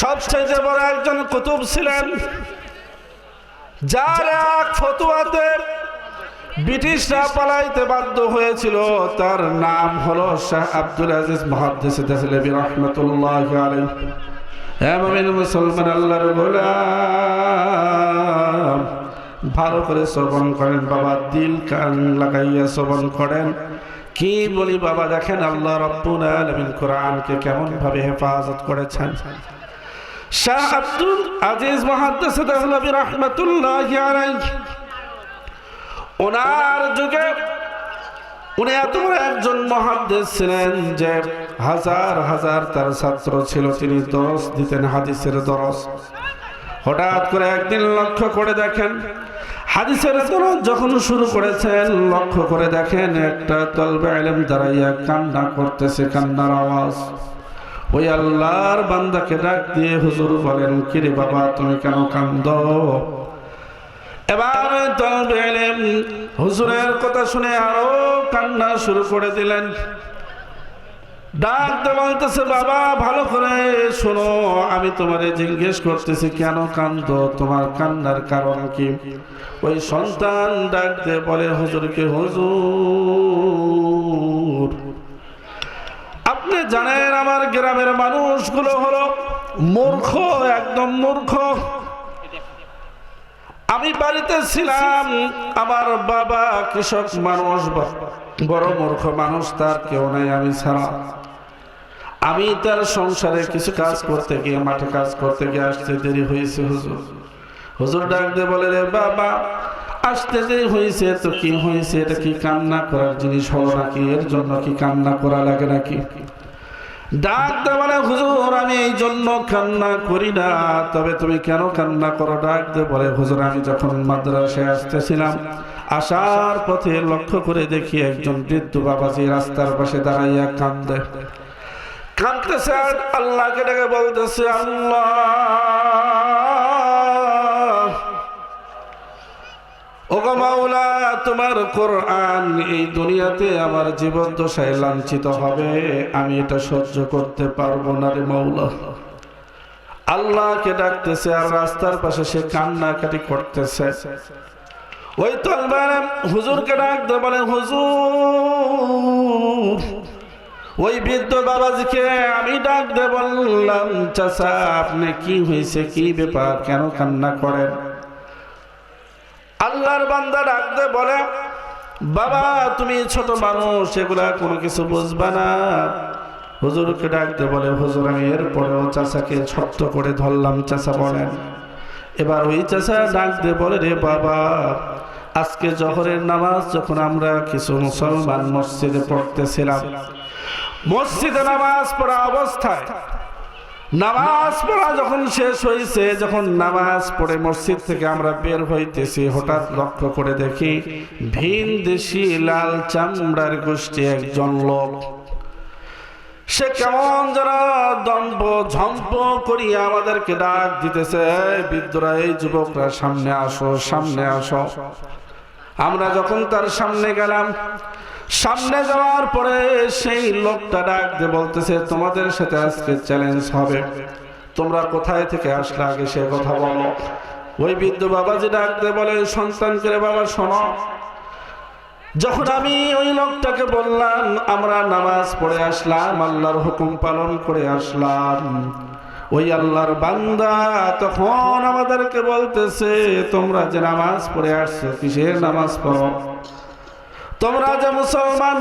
সবচেয়ে বড় একজন কুতুব ছিলেন, যার ফতুয়াতে ব্রিটিশরা পালাইতে বাধ্য হয়েছিল, তার নাম হলো শাহ আব্দুল আজিজ মহাদ্দেশ দেশলেবী রহমতুল্লাহ আলাই এমন মুসলমান, আল্লাহর গোলাম। ভালো করে শ্রবণ করেন, বাবা দিল কান লাগাইয়া শ্রবণ করেন। কি বলি বাবা, দেখেন আল্লাহ রব্বুল আলামিন কোরআনকে কেমন ভাবে হেফাজত করেছেন। শাহ আব্দুল আজিজ দেশলেবী রহমতুল্লাহ ওনার যুগে উনি এত একজন মহাদ্দেশ ছিলেন যে হাজার হাজার তার ছাত্র ছিল, তিনি দরস দিতেন, হাদিসের দরস। হঠাৎ করে একদিন লক্ষ্য করে দেখেন, হাদিসের দরস যখন শুরু করেছেন, লক্ষ্য করে দেখেন একটা তলবে আলেম দাঁড়াইয়া কান্না করতেছে, কান্নার আওয়াজ। ওই আল্লাহর বান্দাকে ডাক দিয়ে হুজুর বলেন, কিরে বাবা, তুমি কেন কান্দ? এবার তলবে এলেন। হুজুরের কথা শুনে আরও কান্না শুরু করে দিলেন। ডাকতে বলতেছে, বাবা, ভালো করে শোনো, আমি তোমারে জিজ্ঞেস করতেছি, কেন কান্দ? তোমার কান্নার কারণ কি? ওই সন্তান ডাকতে বলে, হুজুরকে হুজুর জানেন আমার গ্রামের মানুষগুলো হলো মূর্খ, একদম মূর্খ। আমি বাড়িতে ছিলাম, আমার বাবা কৃষক মানুষ, বড় মূর্খ মানুষ, তার কেউ নাই আমি ছাড়া। আমি তার সংসারে কিছু কাজ করতে গিয়ে, মাঠে কাজ করতে গিয়ে আসতে দেরি হয়েছে, হুজুর। হুজুর ডাক দিয়ে বলে, রে বাবা, আসতে দেরি হয়েছে তো কি হয়েছে? এটা কি কান্না করার জিনিস হলো নাকি? এর জন্য কি কান্না করা লাগে নাকি? ডাক দে বলে, হুজুর, আমি এই জন্য কান্না করি না। তবে তুমি কেন কান্না করো? ডাকতে বলে, হুজুর, আমি যখন মাদ্রাসে আসতেছিলাম, আসার পথে লক্ষ্য করে দেখি একজন বৃদ্ধ বাবাজি রাস্তার পাশে দাঁড়াইয়া কান্দে। কান্দতেছে আল্লাহকে ডেকে বলতেছে, আল্লাহ ওগো মাওলা, তোমার কোরআন এই দুনিয়াতে আমার জীবন দশায় লাঞ্ছিত হবে। আমি এটা সহ্য করতে পারব না রে ডাকতেছে আর রাস্তার পাশে সে কান্নাকাটি করতেছে। ওই তলবার হুজুরকে ডাকতে বলে, হুজুর, ওই বৃদ্ধ বাবাজিকে আমি ডাক দে বললাম, চাচা, আপনি কি হয়েছে? কি ব্যাপার? কেন কান্না করেন? আল্লাহর বান্দা ডাকতে বলে, বাবা, তুমি ছোট মানুষ, এগুলা কোনো কিছু বুঝবা না। হুজুরকে ডাকতে বলে, হুজুর, আমি এরপরেও চাচাকে ছোট্ট করে ধরলাম চাচা বলেন। এবার ওই চাচা ডাকতে বলে, রে বাবা, আজকে জহরের নামাজ যখন আমরা কিছু মুসলমান মসজিদে পড়তেছিলাম, মসজিদে নামাজ পড়া অবস্থায় নামাজ পড়া যখন শেষ হয়েছে, যখন নামাজ পড়ে মসজিদ থেকে আমরা বের হইতেছি, হঠাৎ লক্ষ্য করে দেখি ভিন দেশি লাল চামড়ার গোষ্ঠী একজন লোক। সে কেমন যারা দম্ভ ঝম্প করিয়া আমাদেরকে ডাক দিতেছে, "এই বৃদ্ধরা, এই যুবকরা, সামনে আসো সামনে আসো। আমরা যখন তার সামনে গেলাম সামনে যাওয়ার পরে সেই লোকটা ডাক দিয়ে বলতেছে, তোমাদের সাথে আজকে চ্যালেঞ্জ হবে। তোমরা কোথায় থেকে আসলে আগে সে কথা বলো? ওই বৃদ্ধ বাবাজি ডাক দিয়ে বলে, সন্তান করে বাবা, শোনো। যখন আমি ওই লোকটাকে বললাম, আমরা নামাজ পড়ে আসলাম, আল্লাহর হুকুম পালন করে আসলাম। ওই আল্লাহর বান্দা তখন আমাদেরকে বলতেছে, তোমরা যে নামাজ পড়ে আসছো, কিসের নামাজ পড়ো? তোমরা যে মুসলমান,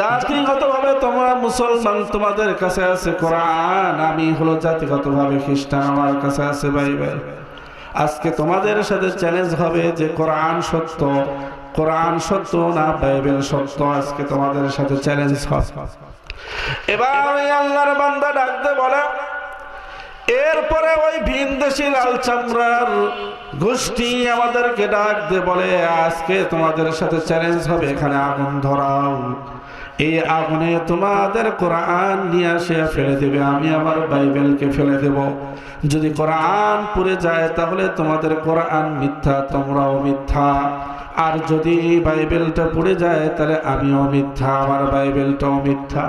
জাতিগতভাবে তোমরা মুসলমান, তোমাদের কাছে আছে কোরআন, আমি হলো জাতিগতভাবে খ্রিস্টান, আমার কাছে আছে বাইবেল। আজকে তোমাদের সাথে চ্যালেঞ্জ হবে যে কোরআন সত্য কোরআন সত্য না বাইবেল সত্য, আজকে তোমাদের সাথে চ্যালেঞ্জ হবে। এবার ওই আল্লাহর বান্দা ডাকতে বলে এরপরে ওই ভিন দেশি লাল চামড়ার গোষ্ঠী আমাদেরকে ডাক দে বলে, আজকে তোমাদের সাথে চ্যালেঞ্জ হবে, এখানে আগুন ধরাও। এই আগুনে তোমাদের কোরআন নিয়ে আসে ফেলে দেবে, আমি আমার বাইবেলকে ফেলে দেব। যদি কোরআন পুড়ে যায়, তাহলে তোমাদের কোরআন মিথ্যা, তোমরাও মিথ্যা। আর যদি বাইবেলটা পুড়ে যায়, তাহলে আমিও মিথ্যা, আমার বাইবেলটাও মিথ্যা।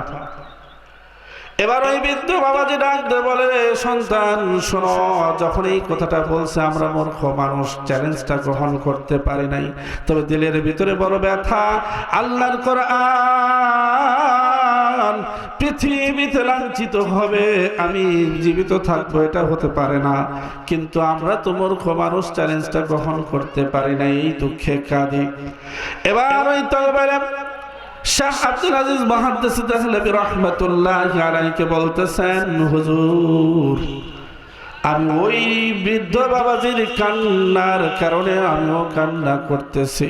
এবার ওই বৃদ্ধ বাবাজি ডাক দিয়ে বলে সন্তান, শোনো, যখন এই কথাটা বলছে, আমরা মূর্খ মানুষ চ্যালেঞ্জটা গ্রহণ করতে পারি নাই। তবে দিলের ভিতরে বড় ব্যথা। আল্লাহর কোরআন পৃথিবীতে লাঞ্ছিত হবে, আমি জীবিত থাকব, এটা হতে পারে না। কিন্তু আমরা তো মূর্খ মানুষ চ্যালেঞ্জটা গ্রহণ করতে পারি নাই, এই দুঃখে কাঁদি। এবার ওই তলবারে শাহ আব্দুল আজিজ মহাদ্দেশ দেহলবি রহমতুল্লাহ আলাইকে বলতেছেন, হুজুর, আমি ওই বৃদ্ধ বাবাজির কান্নার কারণে আমিও কান্না করতেছি।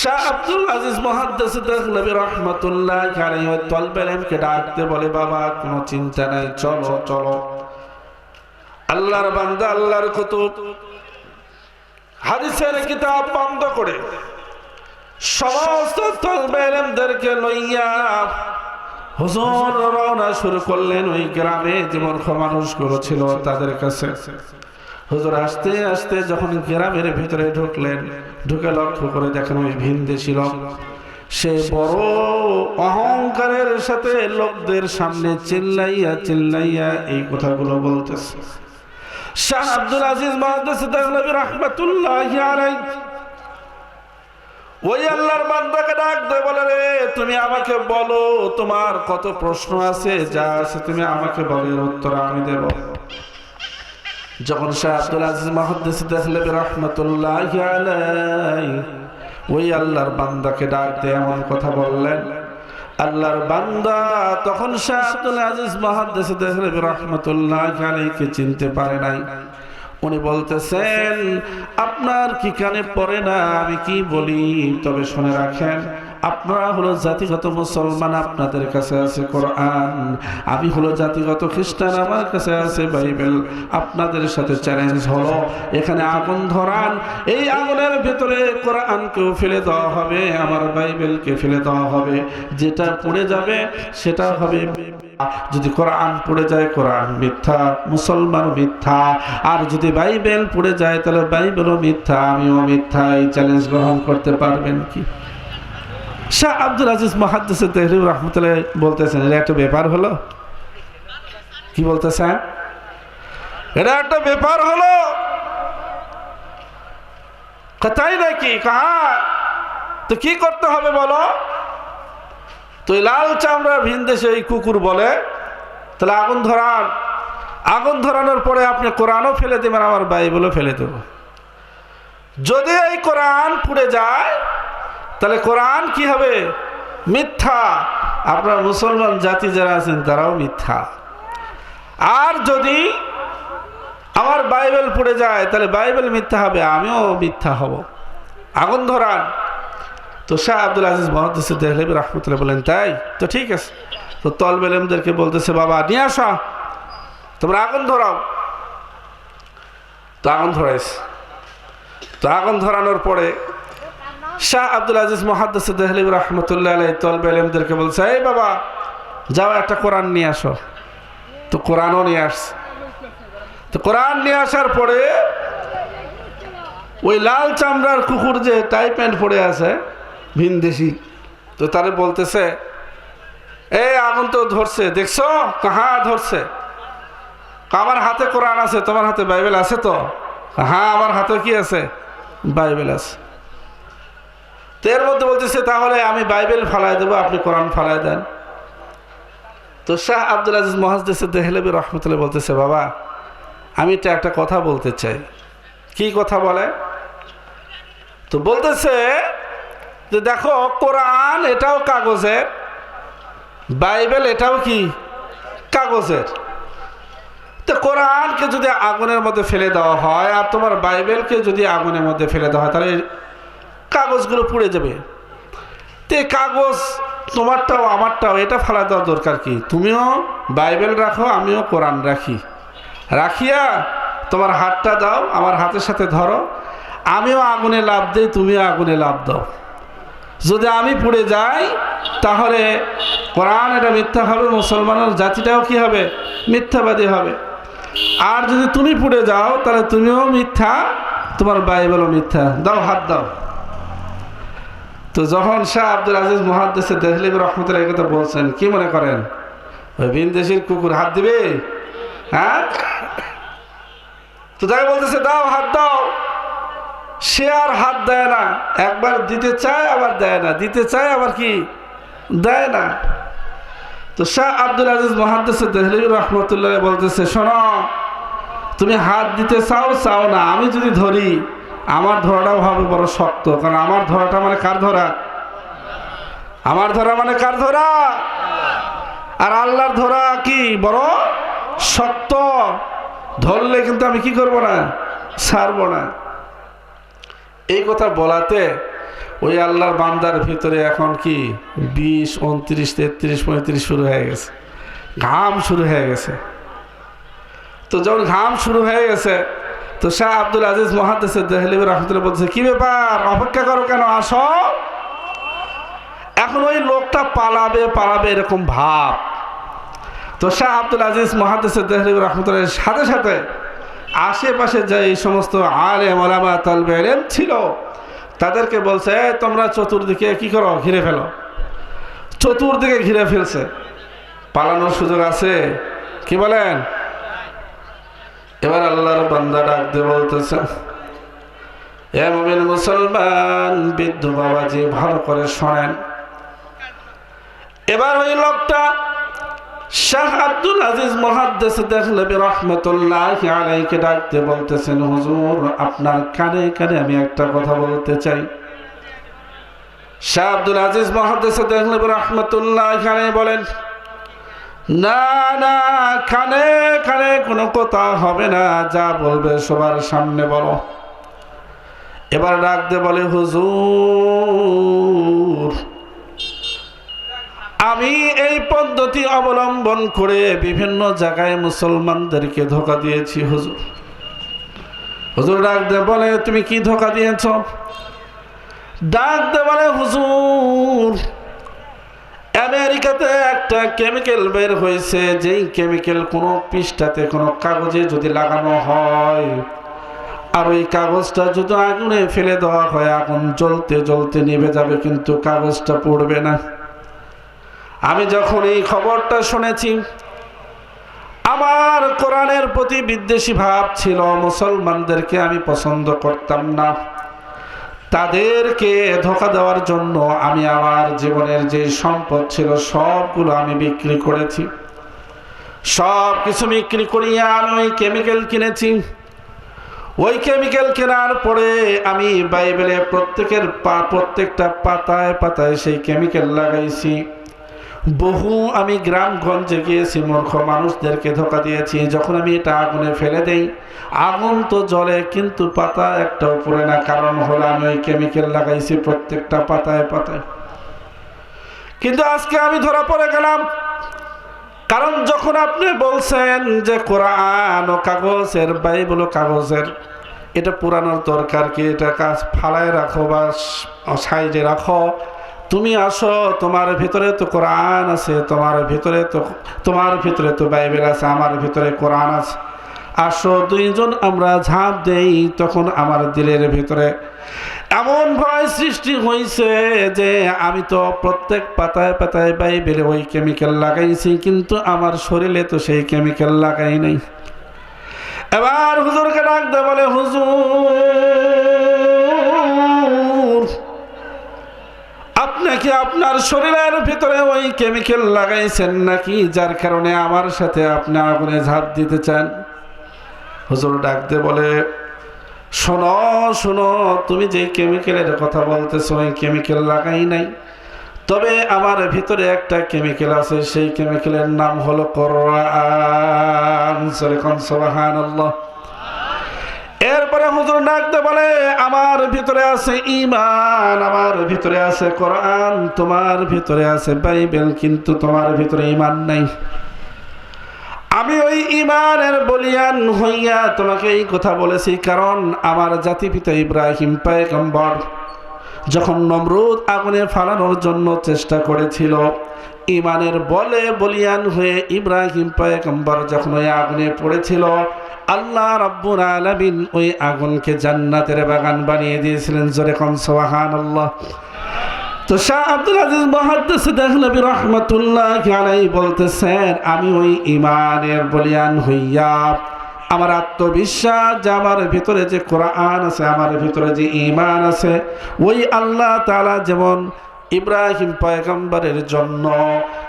শাহ আব্দুল আজিজ মহাদ্দেশ দেহলবি রহমতুল্লাহ আলাই ওই তলবেলেমকে ডাকতে বলে, বাবা, কোনো চিন্তা নাই, চলো চলো। আল্লাহর বান্দা আল্লাহর কুতুব। হাদিসের কিতাব বন্ধ করে সমস্ত তলবেলেমদেরকে লইয়া হুজুর রওনা শুরু করলেন ওই গ্রামে যে মূর্খ মানুষগুলো ছিল তাদের কাছে। হুজুর আসতে আসতে যখন গ্রামের ভিতরে ঢুকলেন, ঢুকে লক্ষ্য করে দেখেন ওই ভিনদেশি লোক। সে বড় অহংকারের সাথে লোকদের সামনে চিল্লাইয়া চিল্লাইয়া এই কথাগুলো বলতেছে। শাহ আব্দুল আজিজ দেহলবি রহমাতুল্লাহি ওই আল্লাহর বান্দাকে ডাক দে বলে, রে, তুমি আমাকে বলো, তোমার কত প্রশ্ন আছে, যা আছে তুমি আমাকে বলো উত্তর আমি দেব। যখন শাহ আব্দুল আজিজ মাহদ্দিস দেখলেবি রহমতুল্লাহ ওই আল্লাহর বান্দাকে ডাক দিয়ে এমন কথা বললেন। আল্লাহর বান্দা তখন শাহ আব্দুল আজিজ মাহদ্দিস দেখলেবি রহমতুল্লাহ আলাইকে চিনতে পারে নাই। উনি বলতেছেন আপনার কি কানে পড়ে না? আমি কি বলি? তবে শুনে রাখেন আপনারা হলো জাতিগত মুসলমান, আপনাদের কাছে আছে কোরআন। আমি হলো জাতিগত খ্রিস্টান, আমার কাছে আছে বাইবেল। আপনাদের সাথে চ্যালেঞ্জ হলো। এখানে আগুন ধরান। এই আগুনের ভেতরে কোরআনকেও ফেলে দেওয়া হবে, আমার বাইবেলকে ফেলে দেওয়া হবে। যেটা পড়ে যাবে, সেটা হবে যদি কোরআন পড়ে যায়, কোরআন মিথ্যা, মুসলমান মিথ্যা। আর যদি বাইবেল পড়ে যায়, তাহলে বাইবেলও মিথ্যা, আমিও মিথ্যা। এই চ্যালেঞ্জ গ্রহণ করতে পারবেন কি? শাহ আব্দুল আজিজ মহাদ্দেস তেহরিব রহমতুল্লাহ বলতেছেন এটা একটা ব্যাপার হলো। কি বলতেছেন? এটা একটা ব্যাপার হলো। তাই নাকি? কাহা? তো কি করতে হবে বলো? তো লাল চামড়া ভিন দেশে এই কুকুর বলে, তাহলে আগুন ধরান। আগুন ধরানোর পরে আপনি কোরআনও ফেলে দেবেন, আমার বাইবেলও ফেলে দেব। যদি এই কোরআন পুড়ে যায় তাহলে কোরআন কি হবে? মিথ্যা। আপনার মুসলমান জাতি যারা আছেন, তারাও মিথ্যা। আর যদি আমার বাইবেল পড়ে যায়, তাহলে বাইবেল মিথ্যা হবে, আমিও মিথ্যা হব। আগুন ধরান। তো শাহ আব্দুল আজিজ মহাদ্দিস দেহলেবি রহমতুল্লাহ বলেন, তাই? তো ঠিক আছে। তো তলবেলেমদেরকে বলতেছে, বাবা, নিয়ে আসা। তোমরা আগুন ধরাও। তো আগুন ধরাইছে। তো আগুন ধরানোর পরে শাহ আব্দুল আজিজ মহাদ্দিস দেহলেবি রহমতুল্লাহ আলাই তলবেলেমদেরকে বলছে, এই বাবা, যাও একটা কোরআন নিয়ে আসো। তো কোরআনও নিয়ে আসছে। তো কোরআন নিয়ে আসার পরে ওই লাল চামড়ার কুকুর যে টাই প্যান্ট পরে আছে, ভিনদেশি, তো তারে বলতেছে, এ, আগুন তো ধরছে, দেখছ? কাহা ধরছে? আমার হাতে কোরআন আছে, তোমার হাতে বাইবেল আছে তো? হ্যাঁ আমার হাতে কি আছে? বাইবেল আছে। তো এর মধ্যে বলতেছে, তাহলে আমি বাইবেল ফালাই দেবো, আপনি কোরআন ফালাই দেন। তো শাহ আব্দুল আজিজ মহাজদেসে দেহলেবি রহমতুল্লাহ বলতেছে, বাবা, আমি এটা একটা কথা বলতে চাই। কি কথা বলে? তো বলতেছে যে, দেখো, কোরআন এটাও কাগজের, বাইবেল এটাও কি কাগজের? তো কোরআনকে যদি আগুনের মধ্যে ফেলে দেওয়া হয়, আর তোমার বাইবেলকে যদি আগুনের মধ্যে ফেলে দেওয়া হয়, তাহলে কাগজগুলো পুড়ে যাবে। তে কাগজ তোমারটাও, আমারটাও, এটা ফেলা দেওয়া দরকার কি? তুমিও বাইবেল রাখো, আমিও কোরআন রাখি। রাখিয়া তোমার হাতটা দাও, আমার হাতের সাথে ধরো। আমিও আগুনে লাভ দিই, তুমিও আগুনে লাভ দাও। যদি আমি পুড়ে যাই, তাহলে কোরআন এটা মিথ্যা হবে, মুসলমানের জাতিটাও কি হবে? মিথ্যাবাদী হবে। আর যদি তুমি পুড়ে যাও, তাহলে তুমিও মিথ্যা, তোমার বাইবেলও মিথ্যা। দাও, হাত দাও। তো যখন শাহ আব্দুল আজিজ মহাদ্দেসে দেহলিব রহমতুল্লাহ কথা বলছেন, কি মনে করেন? ওই বিনদেশির কুকুর হাত দিবে? হ্যাঁ? তো তাই বলতেছে, দাও, হাত দাও। সে আর হাত দেয় না। একবার দিতে চায়, আবার দেয় না। দিতে চায়, আবার কি? দেয় না। তো শাহ আব্দুল আজিজ মহাদ্দেশ দেহলি রহমতুল্লাহ বলতেছে, শোনো, তুমি হাত দিতে চাও চাও না। আমি যদি ধরি আমার ধরাটাও হবে বড় শক্ত, কারণ আমার ধরাটা মানে কার ধরা? আমার ধরা মানে কার ধরা? আর আল্লাহর ধরা কি বড় শক্ত? ধরলে কিন্তু আমি কি করব না? ছাড়বো না। এই কথা বলাতে ওই আল্লাহর বান্দার ভিতরে এখন কি বিশ, উনত্রিশ, তেত্রিশ, পঁয়ত্রিশ শুরু হয়ে গেছে। ঘাম শুরু হয়ে গেছে। তো যখন ঘাম শুরু হয়ে গেছে তো শাহ আব্দুল আজিজ মহাদেশের দেহলিব রহমতুল্লাহ বলছে, কি ব্যাপার? অপেক্ষা করো কেন? আসো। এখন ওই লোকটা পালাবে পালাবে এরকম ভাব। তো শাহ আব্দুল আজিজ মহাদেশের দেহলিব রহমতুল্লাহের সাথে সাথে। আশেপাশে যে এই সমস্ত আলে মলামা তালবে ছিল, তাদেরকে বলছে তোমরা চতুর্দিকে কি করো? ঘিরে ফেলো। চতুর্দিকে ঘিরে ফেলছে। পালানোর সুযোগ আছে। কি বলেন? এবার আল্লাহর বান্দা ডাক দিয়ে বলতেছে, এ মুমিন মুসলমান, বৃদ্ধ বাবাজি, ভালো করে শোনেন। এবার ওই লোকটা শাহ আব্দুল আজিজ মহাদ্দেশ দেখলে রহমতুল্লাহ আলাইকে ডাকতে বলতেছেন, হুজুর, আপনার কানে কানে আমি একটা কথা বলতে চাই। শাহ আব্দুল আজিজ মহাদ্দেশ দেখলে রহমতুল্লাহ আলাই বলেন না না কানে কানে কোনো কথা হবে না, যা বলবে সবার সামনে বলো। এবার ডাকতে বলে, হুজুর, আমি এই পদ্ধতি অবলম্বন করে বিভিন্ন জায়গায় মুসলমানদেরকে ধোকা দিয়েছি, হুজুর। হুজুর ডাক দে বলে, তুমি কি ধোকা দিয়েছ? ডাক দে বলে, হুজুর আমেরিকাতে একটা কেমিক্যাল বের হয়েছে, যেই কেমিক্যাল কোনো পৃষ্ঠাতে, কোনো কাগজে যদি লাগানো হয়। আর ওই কাগজটা যদি আগুনে ফেলে দেওয়া হয়, আগুন জ্বলতে জ্বলতে নিভে যাবে, কিন্তু কাগজটা পড়বে না। আমি যখন এই খবরটা শুনেছি, আমার কোরআনের প্রতি বিদ্বেষী ভাব ছিল, মুসলমানদেরকে আমি পছন্দ করতাম না। তাদেরকে ধোকা দেওয়ার জন্য আমি আমার জীবনের যে সম্পদ ছিল, সবগুলো আমি বিক্রি করেছি। সব কিছু বিক্রি করিয়া আমি ওই কেমিক্যাল কিনেছি। ওই কেমিক্যাল কেনার পরে আমি বাইবেলে প্রত্যেকের প্রত্যেকটা পাতায় পাতায় সেই কেমিক্যাল লাগাইছি। বহু আমি গ্রামগঞ্জে গিয়েছি, মূর্খ মানুষদেরকে ধোকা দিয়েছি। যখন আমি এটা আগুনে ফেলে দেই, আগুন তো জ্বলে, কিন্তু পাতা একটা উপরে না, কারণ হলো আমি ওই কেমিক্যাল লাগাইছি প্রত্যেকটা পাতায় পাতায়। কিন্তু আজকে আমি ধরা পড়ে গেলাম। কারণ যখন আপনি বলছেন যে কোরআন ও কাগজের বাইবেল কাগজের, এটা পুরানোর দরকার কি? এটা কাজ ফালায় রাখো বা সাইডে রাখো। তুমি আসো, তোমার ভিতরে তো কোরআন আছে, তোমার ভিতরে তো, তোমার ভিতরে তো বাইবেল আছে, আমার ভিতরে কোরআন আছে। আসো, দুইজন আমরা ঝাঁপ দেই, তখন আমার দিলের ভিতরে। এমন ভয় সৃষ্টি হয়েছে যে আমি তো প্রত্যেক পাতায় পাতায় বাইবেলে ওই কেমিক্যাল লাগাইছি, কিন্তু আমার শরীরে তো সেই কেমিক্যাল লাগাই নাই। এবার হুজুরকে ডাকতে বলে, হুজুর আপনি কি আপনার শরীরের ভিতরে ওই কেমিক্যাল লাগাইছেন নাকি? যার কারণে আমার সাথে আপনি আগুনে ঝাঁপ দিতে চান হুজুর ডাকতে বলে, শোনো শোনো, তুমি যে কেমিক্যালের কথা বলতেছো, ওই কেমিক্যাল লাগাই নাই। তবে আমার ভিতরে একটা কেমিক্যাল আছে, সেই কেমিক্যালের নাম হলো কোরআন। সুবহানাল্লাহ। এরপরে হুজুর ডাকতে বলে, আমার ভিতরে আছে ইমান আমার ভিতরে আছে কোরআন, তোমার ভিতরে আছে বাইবেল, কিন্তু তোমার ভিতরে ইমান নাই। আমি ওই ইমানের বলিয়ান হইয়া তোমাকে এই কথা বলেছি, কারণ আমার জাতি পিতা ইব্রাহিম পায়গম্বর যখন নমরুদ আগুনে ফালানোর জন্য চেষ্টা করেছিল ইমানের বলে বলিয়ান হয়ে ইব্রাহিম পায়গম্বর যখন ওই আগুনে পড়েছিল, আল্লাহ রাব্বুল আলামিন ওই আগুনকে জান্নাতের বাগান বানিয়ে দিয়েছিলেন। জোরে কম সোহান আল্লাহ তো শাহ আব্দুল আজিজ রহমতুল্লাহ বলতেছেন, আমি ওই ইমানের বলিয়ান হইয়া আমার আত্মবিশ্বাস যে আমার ভিতরে যে কোরআন আছে, আমার ভিতরে যে ইমান আছে, ওই আল্লাহ তালা যেমন ইব্রাহিম পয়গম্বরের জন্য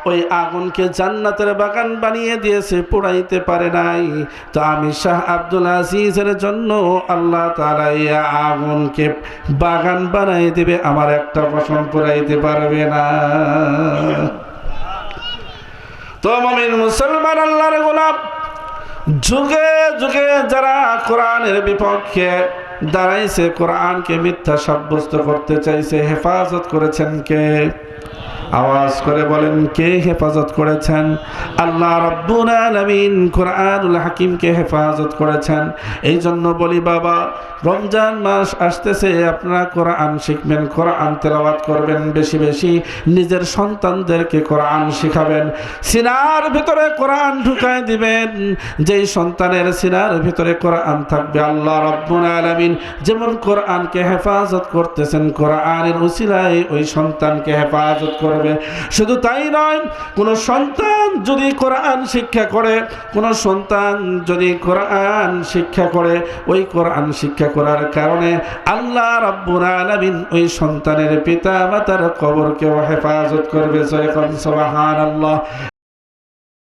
ওই আগুনকে জান্নাতের বাগান বানিয়ে দিয়েছে, পোড়াইতে পারে নাই। তো আমি শাহ আব্দুল আজিজের জন্য আল্লাহ তাআলা এই আগুনকে বাগান বানাই দেবে, আমার একটা বসন পোড়াইতে পারবে না। তো মমিন মুসলমান আল্লাহর গোলাপ যুগে যুগে যারা কোরআনের বিপক্ষে দাঁড়াইছে কোরআনকে মিথ্যা সাব্যস্ত করতে চাইছে হেফাজত করেছেন কে? আওয়াজ করে বলেন, কে হেফাজত করেছেন? আল্লাহ রব্বুল আলামিন কোরআনুল হাকিমকে হেফাজত করেছেন। এই জন্য বলি, বাবা, রমজান মাস আসতেছে, আপনারা কোরআন শিখবেন, কোরআন তেলাওয়াত করবেন, বেশি বেশি নিজের সন্তানদেরকে কোরআন শিখাবেন। সিনার ভিতরে কোরআন ঢুকায় দিবেন। যেই সন্তানের সিনার ভিতরে কোরআন থাকবে, আল্লাহ রব্বুল আলামিন যেমন কোরআনকে হেফাজত করতেছেন, কোরআনের উসিলায় ওই সন্তানকে হেফাজত করবে শুধু তাই নয়, কোন সন্তান যদি কোরআন শিক্ষা করে, কোন সন্তান যদি কোরআন শিক্ষা করে, ওই কোরআন শিক্ষা করার কারণে আল্লাহ রাব্বুল আলামিন ওই সন্তানের পিতা মাতার কবরকেও হেফাজত করবে। সুবহানাল্লাহ।